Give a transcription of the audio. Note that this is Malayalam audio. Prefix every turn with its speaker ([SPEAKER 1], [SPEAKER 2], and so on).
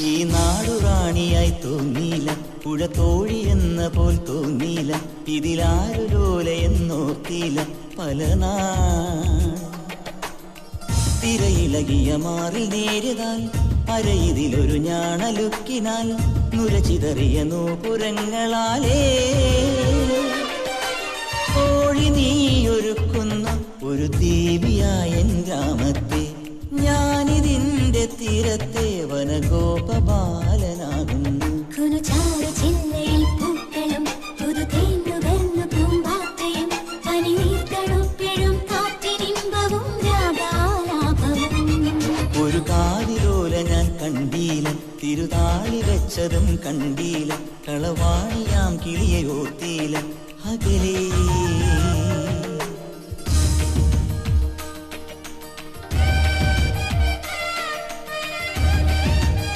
[SPEAKER 1] ഈ നാടു റാണിയായി തോന്നിയില്ല. പുഴ തോഴി എന്ന പോൽ തോന്നിയില്ല. ഇതിലാരു ലോല തീല പല തിരയിലകിയ മാറി നേരിതാൽ അരയിതിലൊരു ഞാണലുക്കിനാൽ നുരചിതറിയ നൂപുരങ്ങളാലേ. കോഴി നീയൊരുക്കുന്ന ഒരു ദേവിയായ എൻ
[SPEAKER 2] കാറ്റിനിമ്പവും ഗോപബാലനാകുന്നു
[SPEAKER 1] ഒരു കാതിലോല ഞാൻ കണ്ടീല തിരുതാളി വെച്ചതും കണ്ടീല കളവാണിയാം കിളിയെ ഓർത്തീല അകലേ.